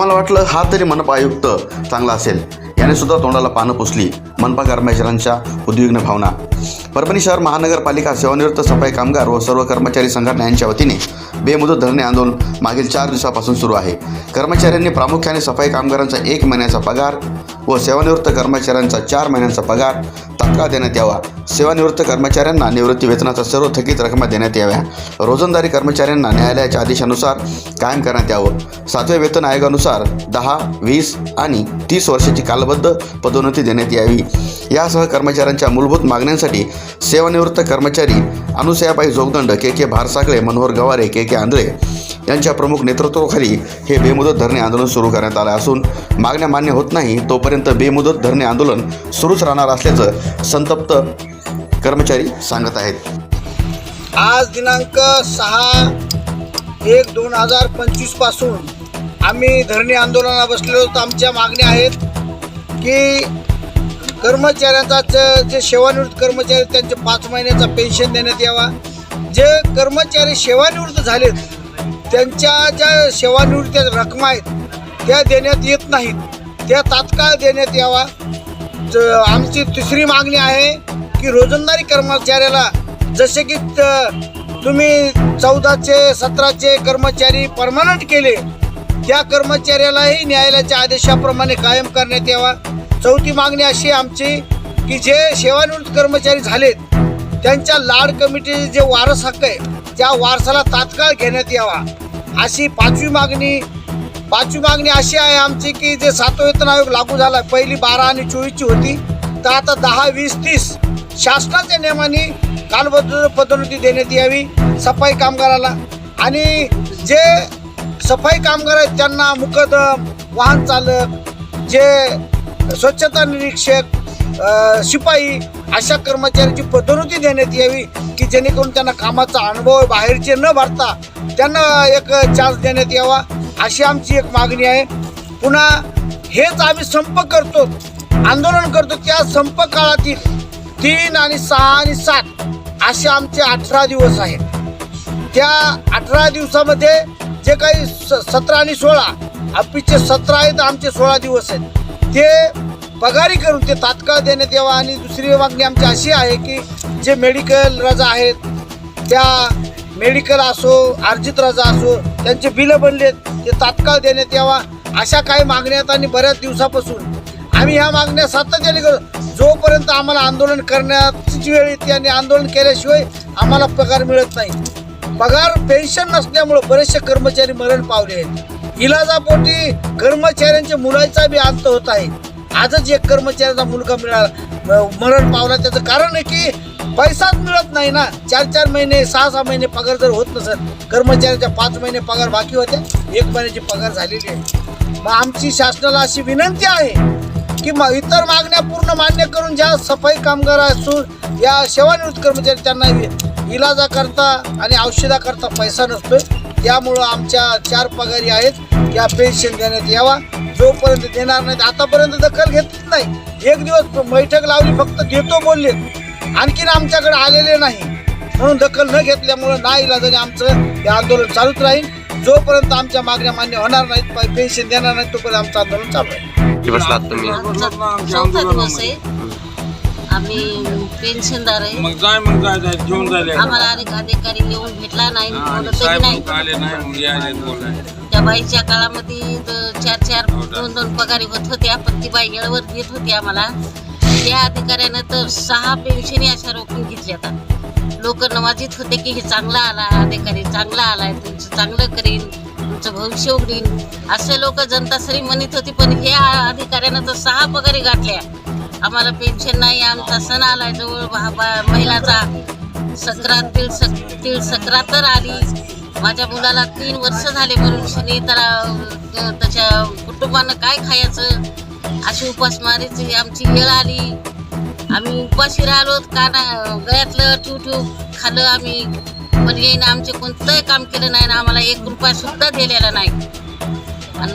आम्हाला वाटलं हा तरी मनपा आयुक्त चांगला असेल. याने सुद्धा तोंडाला पानं पुसली मनपा कर्मचाऱ्यांच्या उद्विग्न भावना. परभणी शहर महानगरपालिका सेवानिवृत्त सफाई कामगार व सर्व कर्मचारी संघटना यांच्या वतीने बेमुदत धरणे आंदोलन मागील चार दिवसापासून सुरू आहे. कर्मचाऱ्यांनी प्रामुख्याने सफाई कामगारांचा एक महिन्याचा पगार व सेवानिवृत्त कर्मचाऱ्यांचा चार महिन्यांचा पगार का देण्यात यावा. सेवानिवृत्त कर्मचाऱ्यांना निवृत्ती वेतनाचा सर्व थकीत रकमा देण्यात याव्या. रोजंदारी कर्मचाऱ्यांना न्यायालयाच्या आदेशानुसार कायम करण्यात यावं. सातव्या वेतन आयोगानुसार दहा वीस आणि तीस वर्षाची कालबद्ध पदोन्नती देण्यात यावी. यासह कर्मचाऱ्यांच्या मूलभूत मागण्यांसाठी सेवानिवृत्त कर्मचारी अनुसयाबाई जोगदंड के के भारसाकळे मनोहर गवारे के के आंधळे यांच्या प्रमुख नेतृत्वाखाली हे बेमुदत धरणे आंदोलन सुरू करण्यात आलं असून मागण्या मान्य होत नाही तोपर्यंत बेमुदत धरणे आंदोलन सुरूच राहणार असल्याचं संतप्त कर्मचारी सांगत आहेत. आज दिनांक सहा एक दोन हजार पंचवीसपासून आम्ही धरणे आंदोलनाला बसलेलो तर आमच्या मागण्या आहेत की कर्मचाऱ्यांचा ज- जे सेवानिवृत्त कर्मचारी त्यांचे पाच महिन्याचा पेन्शन देण्यात यावा. जे कर्मचारी सेवानिवृत्त झालेत त्यांच्या ज्या सेवानिवृत्त्या रकमा आहेत त्या देण्यात येत नाहीत. त्या तात्काळ देण्यात यावा. ज- आमची तिसरी मागणी आहे की रोजंदारी कर्मचाऱ्याला जसे की तुम्ही चौदाचे सतराचे कर्मचारी परमनंट केले त्या कर्मचाऱ्यालाही न्यायालयाच्या आदेशाप्रमाणे कायम करण्यात यावा. चौथी मागणी अशी आमची की जे सेवानिवृत्त कर्मचारी झालेत त्यांच्या लाड कमिटीचे जे वारस हक्क आहे त्या वारसाला तात्काळ घेण्यात यावा. अशी पाचवी मागणी पाचवी मागणी अशी आहे आमची की जे सातवा वेतन आयोग लागू झाला पहिली बारा आणि चोवीसची होती तर आता दहा वीस तीस शासनाच्या नियमाने कालबद्ध पदोन्नती देण्यात यावी सफाई कामगाराला. आणि जे सफाई कामगार आहेत त्यांना मुकदम वाहन चालक जे स्वच्छता निरीक्षक शिपाई अशा कर्मचाऱ्यांची पदोन्नती देण्यात यावी की जेणेकरून त्यांना कामाचा अनुभव बाहेरचे न भरता त्यांना एक चान्स देण्यात यावा अशी आमची एक मागणी आहे. पुन्हा हेच आम्ही संप करतो आंदोलन करतो त्या संप काळातील तीन आणि सहा आणि सात असे आमचे अठरा दिवस आहेत. त्या अठरा दिवसामध्ये जे काही स- सतरा आणि सोळा आपलीचे सतरा आहेत आमचे सोळा दिवस आहेत. ते पगारी करून ते तात्काळ देण्यात यावा आणि दुसरी मागणी आमची अशी आहे की जे मेडिकल रजा आहेत त्या मेडिकल असो अर्जित रजा असो त्यांचे बिलं बनलेत ते तात्काळ देण्यात यावा अशा काही मागण्या आहेत. आणि बऱ्याच दिवसापासून आम्ही ह्या मागण्या सातत्याने करतो जोपर्यंत आम्हाला आंदोलन करण्याची वेळ येते आणि आंदोलन केल्याशिवाय आम्हाला पगार मिळत नाही. पगार पेन्शन नसल्यामुळं बरेचसे कर्मचारी मरण पावले आहेत. इलाजापोटी कर्मचाऱ्यांच्या मुलाचा बी अंत होत आहे. आजच एक कर्मचाऱ्याचा मुलगा मिळाला. मरण पावला त्याचं कारण आहे की पैसाच मिळत नाही ना. चार चार महिने सहा सहा महिने पगार जर होत नसत कर्मचाऱ्याच्या पाच महिने पगार बाकी होते. एक महिन्याची पगार झालेली आहे. मग आमची शासनाला अशी विनंती आहे की मग इतर मागण्या पूर्ण मान्य करून ज्या सफाई कामगार असून या सेवानिवृत्त कर्मचारी त्यांना इलाजाकरता आणि औषधाकरता पैसा नसतो त्यामुळं आमच्या चार पगारी आहेत. या पेन्शन देण्यात यावा. जोपर्यंत देणार नाहीत आतापर्यंत दखल घेतलीच नाही. एक दिवस बैठक लावली फक्त देतो बोललेत. आणखीन आमच्याकडे आलेले नाही. म्हणून दखल न घेतल्यामुळं ना इलाजाने आमचं हे आंदोलन चालूच राहील. जोपर्यंत आमच्या मागण्या मान्य होणार नाहीत पेन्शन देणार नाहीत तोपर्यंत आमचं आंदोलन चालू आहे आम्ही पेन्शनदार आहे. मग जाय मग जाय जाय जेवण झाले आम्हाला अधिक अधिकारी येऊन भेटला नाही बोलत तरी साहेब नाही. लोक आले नाही मग यायले बोलाय त्या बाईच्या काळामध्ये द- चार चार दोन दोन पगारी होत होत्या पण ती बाई येळवर देत होती आम्हाला. त्या अधिकाऱ्यानं तर सहा पेन्शनी अशा रोखून घेतल्या आता लोक नवाजीत होते की हे चांगला आला अधिकारी चांगला आलाय तुमचं चांगलं करीन तुमचं भविष्य उघडीन. असे लोक जनता सरी म्हणत होती पण ह्या अधिकाऱ्यानं तर सहा पगारी गाठल्या. आम्हाला पेन्शन नाही आमचा सण आलाय जवळ बा- महिलाचा. सक्रात तिळ सक तिळ सक्रात तर आली. माझ्या मुलाला तीन वर्ष झाले म्हणून शनी तर त्याच्या कुटुंबानं काय खायचं? अशी उपासमारीची आमची वेळ आली. आम्ही उपाशी राहिलो काना गळ्यातलं ठेव ठेव खाल्लं आम्ही. पण येईन आमचे कोणतंही काम केलं नाही ना आम्हाला एक रुपया सुद्धा दिलेला नाही. आणि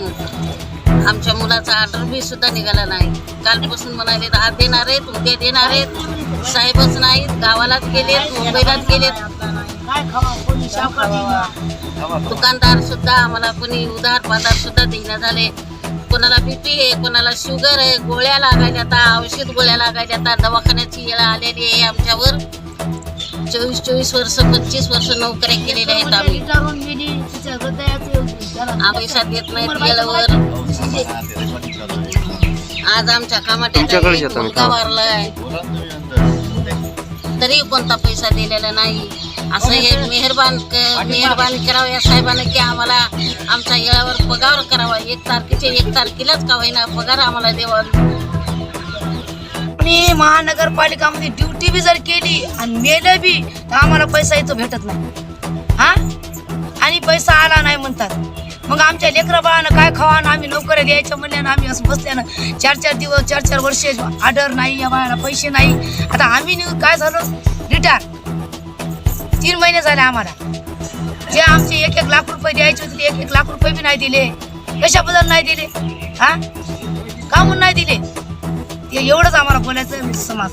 आमच्या मुलाचा ऑर्डर बी सुद्धा निघाला नाही. कालपासून म्हणाले आज देणार आहेत उद्या देणार आहेत. साहेबच नाहीत गावालाच गेलेत मुंबईलाच गेलेत. दुकानदार सुद्धा आम्हाला कोणी उधार पाधार सुद्धा देईना झाले. कोणाला बीपी आहे कोणाला शुगर आहे गोळ्या लागायच्या आता औषध गोळ्या लागायच्या आता दवाखान्याची येळा आलेली आहे आमच्यावर. चोवीस चोवीस वर्ष पंचवीस वर्ष नोकऱ्या केलेल्या आहेत आम्ही. आम्ही साथ देत नाहीत वेळेवर आज आमच्या कामाट्याचा मुलगा वारलाय. तरी कोणता पैसा दिलेला नाही. असं हे मेहरबान क- मेहरबानी करावं या साहेबांनी की आम्हाला आमच्या येळावर पगार करावा. एक तारखेचे एक तारखेलाच का होईना पगार आम्हाला द्यावा. आणि महानगरपालिकामध्ये ड्युटी बी जर केली आणि मेलं बी तर आम्हाला पैसा इथं भेटत नाही. हा? आणि पैसा आला नाही म्हणतात. मग आमच्या लेकरा बाळानं काय खावा आम्ही नोकऱ्या द्यायच्या म्हणल्यानं आम्ही असं बसल्यानं चार चार दिवस चार चार वर्षे आडर नाही या बाळाला पैसे नाही. आता आम्ही काय झालं? रिटायर तीन महिने झाले आम्हाला. जे आमचे एक एक लाख रुपये द्यायचे होते एक एक लाख रुपये बी नाही दिले. कशाबद्दल नाही दिले? हा? का म्हणून नाही दिले? एवढंच आम्हाला बोलायचं आहे समाज